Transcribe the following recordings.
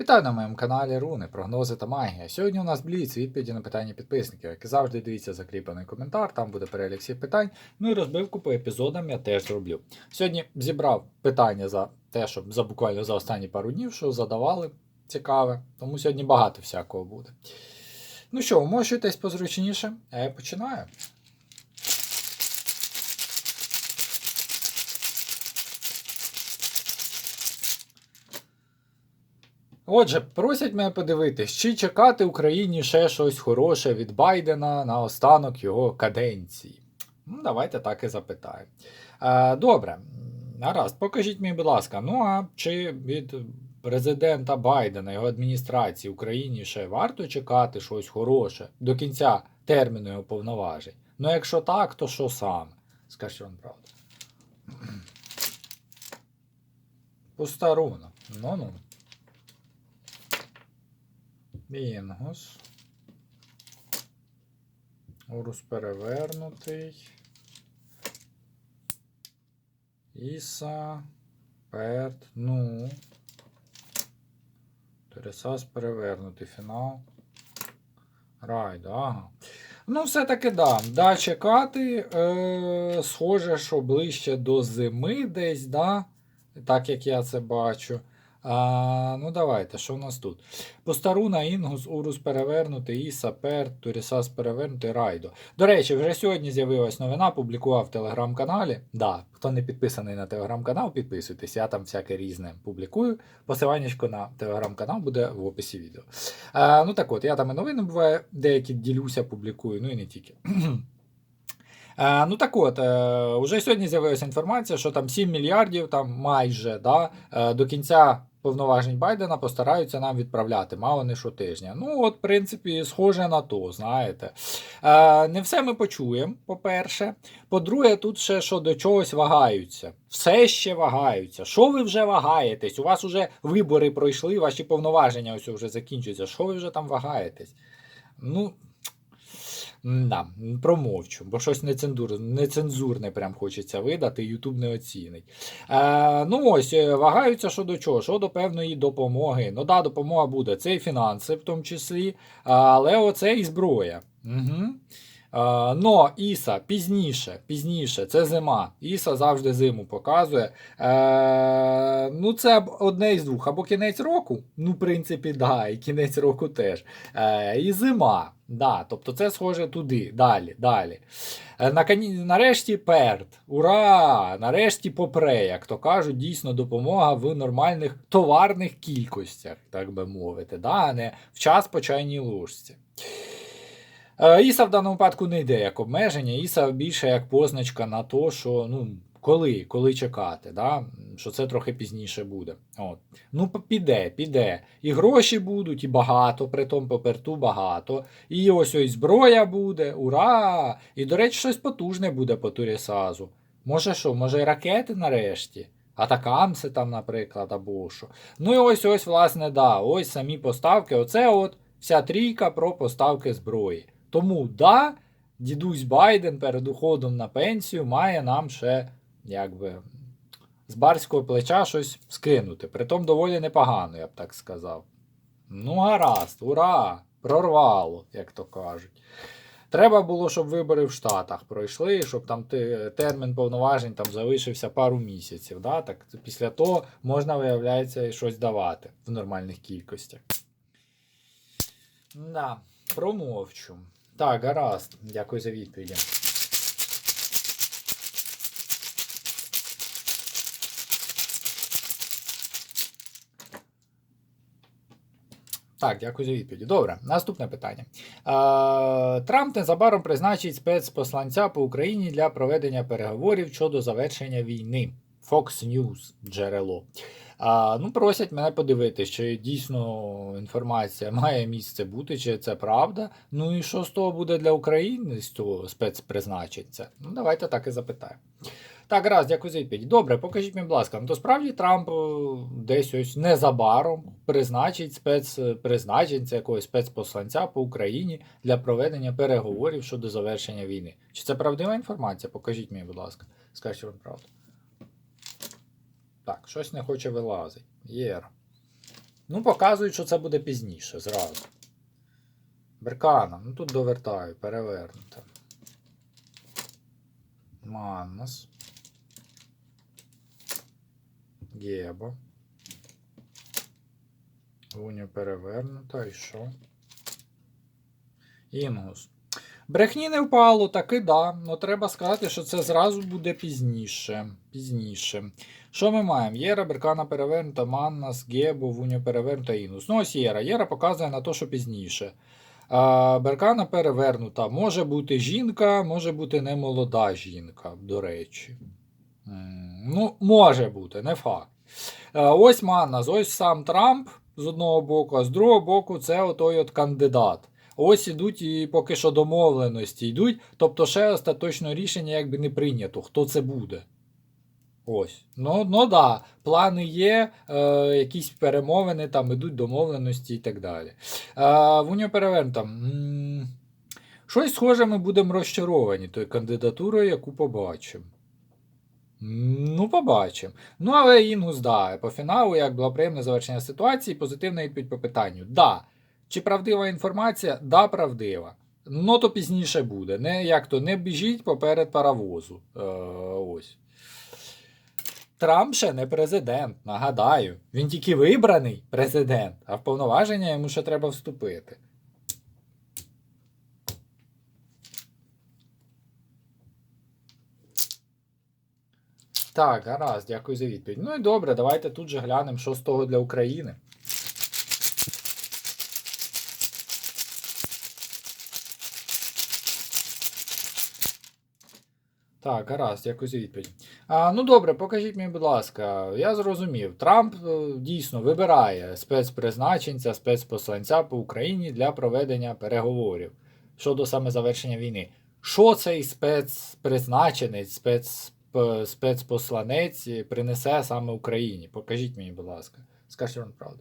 Вітаю на моєму каналі Руни, прогнози та магія. Сьогодні у нас бліц відповіді на питання підписників. Як і завжди, дивіться закріплений коментар, там буде перелік всіх питань. Ну і розбивку по епізодам я теж зроблю. Сьогодні зібрав питання за те, що за буквально за останні пару днів, що задавали цікаве, тому сьогодні багато всякого буде. Ну що, вмощуйтесь позручніше, а я починаю. Отже, просять мене подивитись, чи чекати Україні ще щось хороше від Байдена на останок його каденції. Ну, давайте так і запитаємо. Е, добре, гаразд, покажіть мені, будь ласка, ну а чи від президента Байдена, його адміністрації Україні ще варто чекати щось хороше до кінця терміну його повноважень? Ну, якщо так, то що саме? Скажіть вам правду. Пуста. Ну-ну. Інгус. Урус перевернутий. Іса. Перт. Ну. Тересас перевернутий фінал. Райда, ага. Ну, все-таки да. Да, чекати. Е, схоже, що ближче до зими десь, да? Так як я це бачу. А, ну давайте, що в нас тут? Постаруна, Інгус, Урус перевернутий, Іса, Перт, Турісас перевернутий, Райдо. До речі, вже сьогодні з'явилась новина, публікував в телеграм-каналі. Да, хто не підписаний на телеграм-канал, підписуйтесь, я там всяке різне публікую. Посиланнячко на телеграм-канал буде в описі відео. А, ну так от, я там і новини буває, деякі ділюся, публікую, ну і не тільки. Е, ну так от, е, уже сьогодні з'явилася інформація, що там 7 мільярдів, там майже да, е, до кінця повноважень Байдена постараються нам відправляти, мало не щотижня. Ну, от, в принципі, схоже на то, знаєте. Е, не все ми почуємо, по-перше. По-друге, тут ще що до чогось вагаються. Все ще вагаються. Що ви вже вагаєтесь? У вас вже вибори пройшли, ваші повноваження ось вже закінчуються. Що ви вже там вагаєтесь? Ну, Да, промовчу, бо щось нецензур, нецензурне прям хочеться видати, Ютуб не оцінить. Е, ну ось, е, вагаються що до чого, що до певної допомоги. Ну да, допомога буде. Це і фінанси в тому числі, але оце і зброя. Угу. Е, но Іса пізніше, пізніше, це зима. Іса завжди зиму показує. Е, ну, це одне із двох. Або кінець року, ну, в принципі, да, і кінець року теж. Е, і зима. Да, Тобто це схоже туди, далі, далі. Е, на, нарешті перт. Ура! Нарешті попре, як то кажуть, дійсно допомога в нормальних товарних кількостях, так би мовити, да, а не в час по чайній ложці. Е, Іса в даному випадку не йде як обмеження, Іса більше як позначка на то, що ну, коли коли чекати, да? що це трохи пізніше буде. От. Ну, піде, піде. І гроші будуть, і багато, при тому поперту багато. І ось ось зброя буде, ура! І, до речі, щось потужне буде по Турісазу. Може що, може і ракети нарешті? Атакамси там, наприклад, або що. Ну і ось ось, власне, да, ось самі поставки. Оце от вся трійка про поставки зброї. Тому да, дідусь Байден перед уходом на пенсію має нам ще якби з барського плеча щось скинути. Притом доволі непогано, я б так сказав. Ну, гаразд, ура! Прорвало, як то кажуть. Треба було, щоб вибори в Штатах пройшли, щоб там термін повноважень там залишився пару місяців. Да? Так Після того можна, виявляється, щось давати в нормальних кількостях. Да, промовчу. Так, гаразд. Дякую за відповіді. Так, дякую за відповіді. Добре, наступне питання. Трамп незабаром призначить спецпосланця по Україні для проведення переговорів щодо завершення війни. Fox News джерело. А, Ну, просять мене подивитися, чи дійсно інформація має місце бути, чи це правда. Ну і що з того буде для України з цього спецпризначенця? Ну, давайте так і запитаємо. Так, раз, дякую за відповідь. Добре, покажіть мені, будь ласка, ну то справді Трамп десь ось незабаром призначить спецпризначенця якогось спецпосланця по Україні для проведення переговорів щодо завершення війни. Чи це правдива інформація? Покажіть мені, будь ласка, скажіть вам правду. Так, щось не хоче вилазити. Єр. Ну, показують, що це буде пізніше зразу. Беркана. Ну тут довертаю, перевернуто. Маннас. Гебо. Гуню перевернуто, і що? Інгус. Брехні не впало, таки да. Ну треба сказати, що це зразу буде пізніше. Пізніше. Що ми маємо? Єра, Беркана перевернута, Маннас, Гебо, Вуню перевернута, Інус. Ну ось Єра. Єра показує на те, що пізніше. А, Беркана перевернута. Може бути жінка, може бути немолода жінка, до речі. Ну, може бути, не факт. Е, Ось Маннас, ось сам Трамп з одного боку, а з другого боку, це отой от кандидат. Ось ідуть і поки що домовленості йдуть, тобто ще остаточного рішення якби не прийнято, хто це буде. Ось. Ну, ну да, плани є, е, якісь перемовини, там ідуть домовленості і так далі. Е, Вуньо перевернута. Щось схоже, ми будемо розчаровані тою кандидатурою, яку побачимо. Ну, побачимо. Ну, але Інгус, да, по фіналу, як було приємне завершення ситуації, позитивна відповідь по питанню. Да. Чи правдива інформація? Да, правдива. Ну, то пізніше буде. Не, як то, не біжіть поперед паровозу. Е, ось. Трамп ще не президент, нагадаю. Він тільки вибраний президент, а в повноваження йому ще треба вступити. Так, гаразд, дякую за відповідь. Ну і добре, давайте тут же глянемо, що з того для України. Так, гаразд, за відповідь. А, ну добре, покажіть мені, будь ласка, я зрозумів. Трамп е, дійсно вибирає спецпризначенця, спецпосланця по Україні для проведення переговорів щодо саме завершення війни. Що цей спецпризначенець, спец, спецпосланець принесе саме Україні? Покажіть мені, будь ласка. Скажіть вам правду.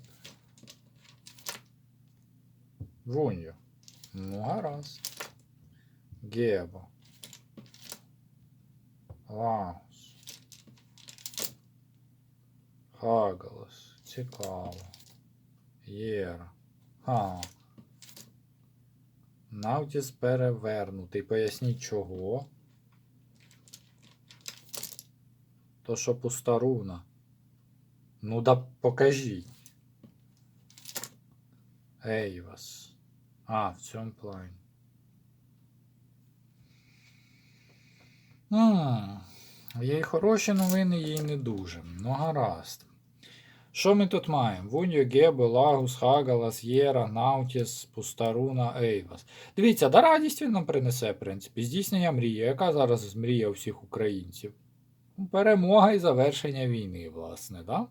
Вуньо. Ну, гаразд. Гебо. Лаус. Хагалас. Цікаво. Єра. Ха. Навтіс перевернутий. Поясніть чого. То що пуста руна. Ну да покажіть. Ейвас. А, в цьому плані. Є й хороші новини, є й не дуже. Ну, гаразд. Що ми тут маємо? Вуньо, Гебо, Лагус, Хагалас, Єра, Наутіс, Пустаруна, Ейвас. Дивіться, да радість він нам принесе, в принципі. Здійснення мрії. Яка зараз мрія всіх українців? Перемога і завершення війни, власне. Да?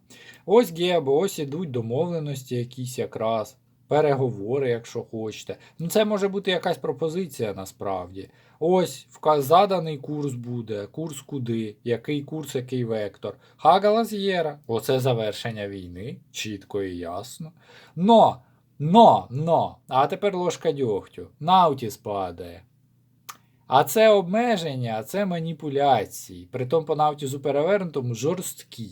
Ось Гебо, ось ідуть домовленості якісь якраз. Переговори, якщо хочете. Ну, це може бути якась пропозиція насправді. Ось заданий курс буде, курс куди, який курс, який вектор. Хагалаз'єра. Оце завершення війни, чітко і ясно. Но, но, но, а тепер ложка дьогтю. Наутіс падає. А це обмеження, а це маніпуляції. Притом по Наутісу перевернутому жорсткі.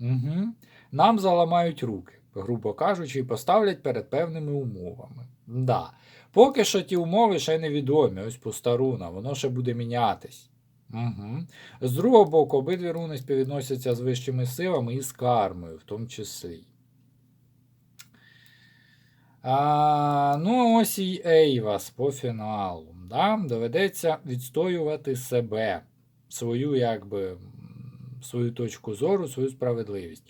Угу. Нам заламають руки, грубо кажучи, і поставлять перед певними умовами. Да. Поки що ті умови ще невідомі, ось пуста руна, воно ще буде мінятись. Угу. З другого боку, обидві руни співвідносяться з вищими силами і з кармою, в тому числі. А, ну, ось і Ейвас по фіналу. Да? Доведеться відстоювати себе, свою, якби, свою точку зору, свою справедливість.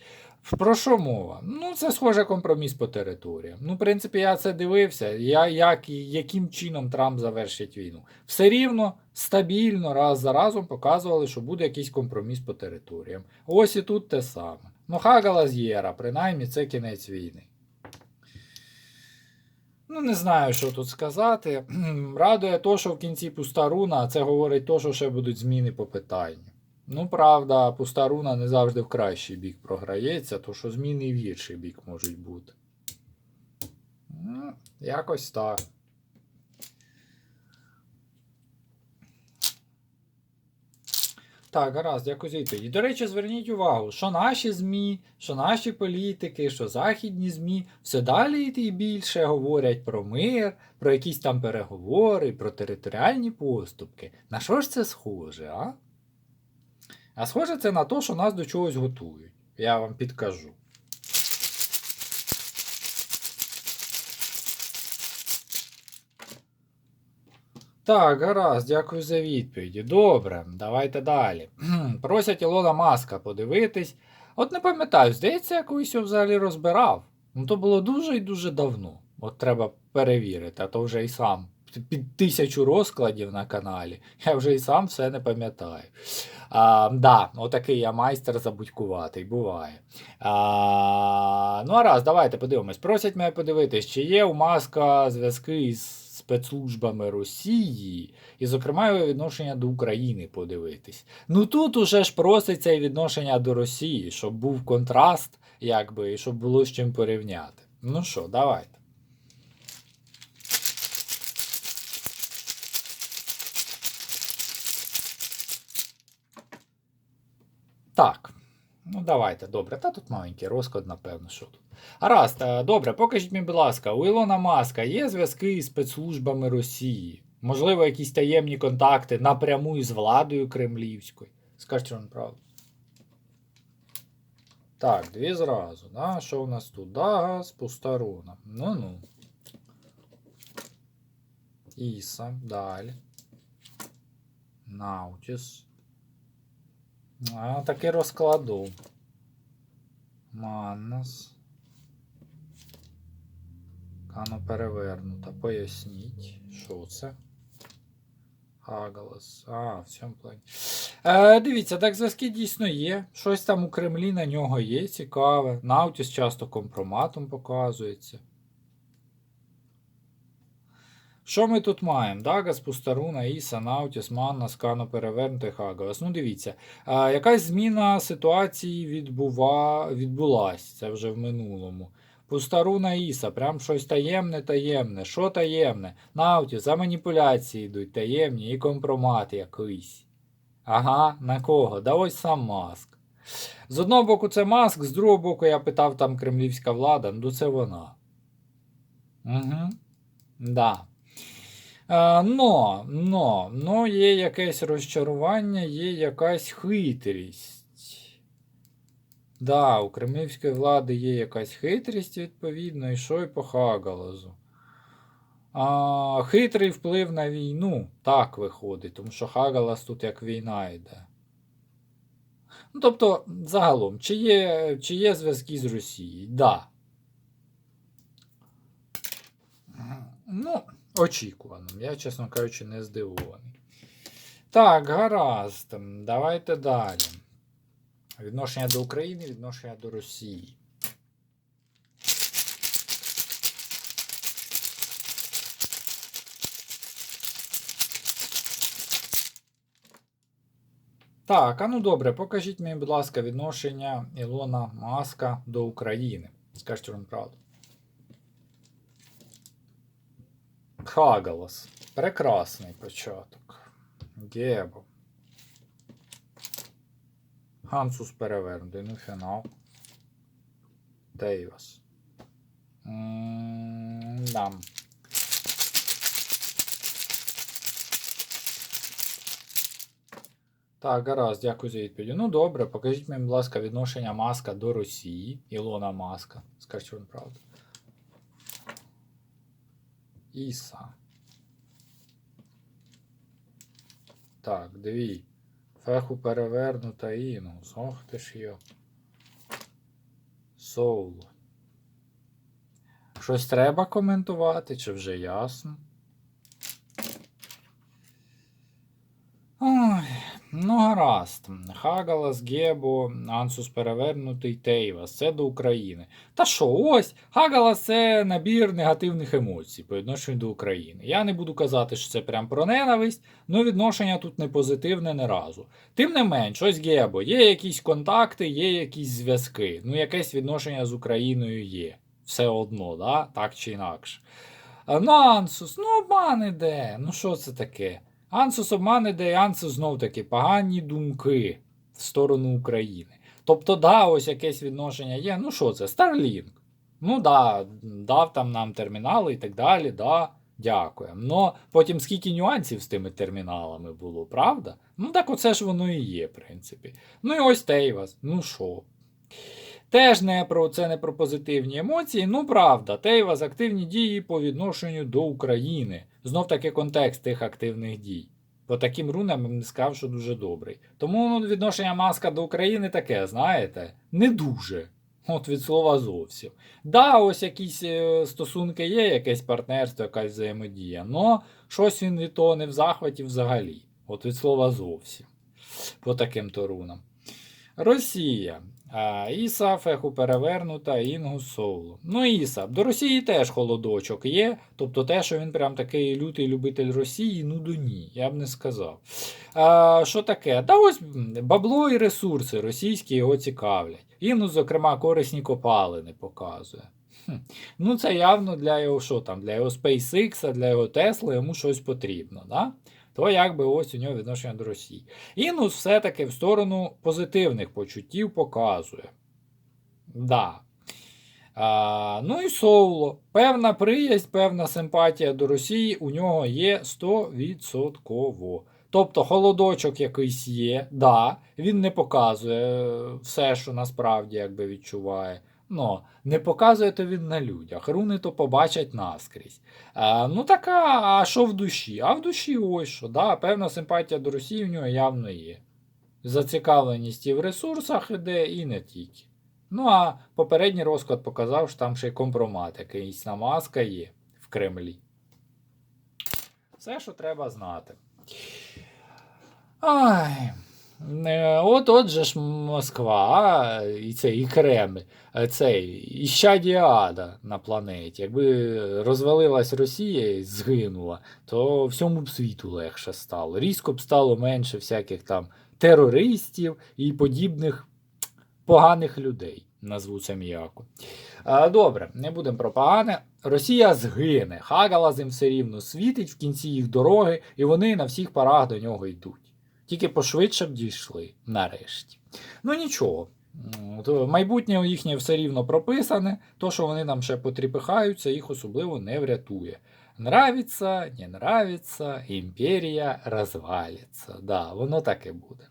Про що мова? Ну, це схоже компроміс по територіям. Ну, в принципі, я це дивився. Я, як, яким чином Трамп завершить війну? Все рівно, стабільно, раз за разом показували, що буде якийсь компроміс по територіям. Ось і тут те саме. Ну, Хагала Єра, принаймні, це кінець війни. Ну, не знаю, що тут сказати. Радує то, що в кінці пуста руна, а це говорить то, що ще будуть зміни по питанню. Ну, правда, пуста руна не завжди в кращий бік програється, то що зміни і в гірший бік можуть бути. Ну, якось так. Так, гаразд, дякую за відповіді. До речі, зверніть увагу, що наші ЗМІ, що наші політики, що західні ЗМІ все далі і більше говорять про мир, про якісь там переговори, про територіальні поступки. На що ж це схоже, а? А схоже це на те, що нас до чогось готують. Я вам підкажу. Так, гаразд, дякую за відповіді. Добре, давайте далі. Просять Ілона Маска подивитись. От не пам'ятаю, здається, я колись його взагалі розбирав. Ну то було дуже і дуже давно. От треба перевірити, а то вже і сам. Під тисячу розкладів на каналі. Я вже і сам все не пам'ятаю. А, да, отакий я майстер забудькуватий, буває. А, ну, а раз, давайте подивимось. Просять мене подивитись, чи є у Маска зв'язки із спецслужбами Росії, і, зокрема, його відношення до України подивитись. Ну тут уже ж проситься і відношення до Росії, щоб був контраст, якби, і щоб було з чим порівняти. Ну що, давайте. Так. Ну, давайте, добре. Та тут маленький розклад, напевно, що тут. Гаразд, е, добре, покажіть мені, будь ласка, у Ілона Маска є зв'язки із спецслужбами Росії? Можливо, якісь таємні контакти напряму із владою кремлівською. Скажіть вам правду. Так, дві зразу. Да? Що у нас тут? Дагас, Пустарона. Ну-ну. Іса, далі. Наутіс. А, таки розкладу. Маннас. Кано перевернута. Поясніть, що це? Хагалас. А, в цьому плані. Е, дивіться, так зв'язки дійсно є. Щось там у Кремлі на нього є, цікаве. Наутіс часто компроматом показується. Що ми тут маємо? Дагас, Пустаруна, Іса, Наутіс, Манна, Скано, Перевернутий, Хагалас. Ну, дивіться, а, якась зміна ситуації відбува... відбулась. Це вже в минулому. Пустаруна Іса, прям щось таємне, таємне. Що таємне? Наутіс, за маніпуляції йдуть таємні і компромат якийсь. Ага, на кого? Да ось сам маск. З одного боку, це маск, з другого боку, я питав там кремлівська влада, ну це вона. Угу. Да. Е, но, но, но є якесь розчарування, є якась хитрість. Да, у кремлівської влади є якась хитрість, відповідно, і що й по Хагалазу. А, хитрий вплив на війну. Так виходить, тому що Хагалас тут як війна йде. Ну, тобто, загалом, чи є, чи є зв'язки з Росією? Да. Ну, очікувано. Я, чесно кажучи, не здивований. Так, гаразд. Давайте далі. Відношення до України, відношення до Росії. Так, а ну добре, покажіть мені, будь ласка, відношення Ілона Маска до України. Скажіть вам правду. Хагалас. Прекрасний початок. Гебо. Гансус перевернутий. Ну, фінал. Тейвас. М, Дам. Так, гаразд, дякую за відповідь. Ну добре, покажіть мені, будь ласка, відношення Маска до Росії. Ілона Маска. Скажіть вам правду. Іса. Так, дві. Феху перевернута інус. Ох ти ж йо. Соул. Щось треба коментувати, чи вже ясно? Ой, ну гаразд. Хагалас, Гебо, Ансус перевернутий, Тейвас. Це до України. Та що, ось, Хагалас це набір негативних емоцій по відношенню до України. Я не буду казати, що це прям про ненависть, але відношення тут не позитивне не разу. Тим не менш, ось Гебо, є якісь контакти, є якісь зв'язки. Ну, якесь відношення з Україною є. Все одно, да? так чи інакше. А, Ну, Ансус, ну обман іде. Ну що це таке? Ансус обманеде, і Ансус знов таки погані думки в сторону України. Тобто, да, ось якесь відношення є. Ну що це? Starlink. Ну да, дав там нам термінали і так далі, да, дякуємо. Но потім скільки нюансів з тими терміналами було, правда? Ну так оце ж воно і є, в принципі. Ну і ось Тейвас, ну що. Теж не про це не про позитивні емоції. Ну правда, Тейвас активні дії по відношенню до України. Знов таки контекст тих активних дій. По таким рунам я б не сказав, що дуже добрий. Тому ну, відношення маска до України таке, знаєте, не дуже. От від слова зовсім. Да, ось якісь е, стосунки є, якесь партнерство, якась взаємодія, но щось він від того не в захваті взагалі. От від слова зовсім. По таким то рунам. Росія. А, Іса, феху перевернута, Інгус Соулу. Ну, Іса. До Росії теж холодочок є. Тобто те, що він прям такий лютий любитель Росії, ну до ні, я б не сказав. А, що таке? Та ось бабло і ресурси російські його цікавлять. Інгус, зокрема, корисні копалини показує. Хм. Ну, це явно для його що там, для його SpaceX, для його Tesla йому щось потрібно. Да? То якби ось у нього відношення до Росії. Інус все-таки в сторону позитивних почуттів показує. Да. А, ну і Соуло. Певна приязнь, певна симпатія до Росії у нього є 100%. Тобто холодочок якийсь є, да, він не показує все, що насправді якби відчуває. Но не показує то він на людях. Руни то побачать наскрізь. А, ну така, а що в душі? А в душі ось що, да, певна симпатія до Росії в нього явно є. Зацікавленість і в ресурсах іде, і не тільки. Ну а попередній розклад показав, що там ще й компромат, якийсь намазка є в Кремлі. Все, що треба знати. Ай. Е, От от же ж Москва, і цей, і Кремль, е, цей, іщадія ада на планеті. Якби розвалилась Росія і згинула, то всьому б світу легше стало. Різко б стало менше всяких там терористів і подібних поганих людей, назву це м'яко. Добре, не будемо про погане. Росія згине, Хагала їм все рівно світить в кінці їх дороги, і вони на всіх парах до нього йдуть. Тільки пошвидше б дійшли нарешті. Ну нічого. М, Майбутнє їхнє все рівно прописане, то, що вони нам ще потріпихаються, їх особливо не врятує. Нравиться, не нравиться, імперія розвалиться. Да, воно так і буде.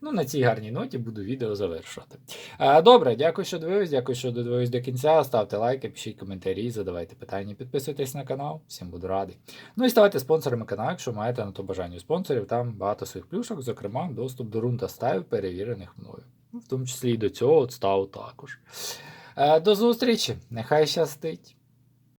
Ну, на цій гарній ноті буду відео завершувати. Е, Добре, дякую, що дивились, дякую, що додивились до кінця. Ставте лайки, пишіть коментарі, задавайте питання, підписуйтесь на канал. Всім буду радий. Ну і ставайте спонсорами каналу, якщо маєте на то бажання спонсорів. Там багато своїх плюшок, зокрема, доступ до рун та стаїв, перевірених мною. В тому числі і до цього от став також. Е, До зустрічі! Нехай щастить!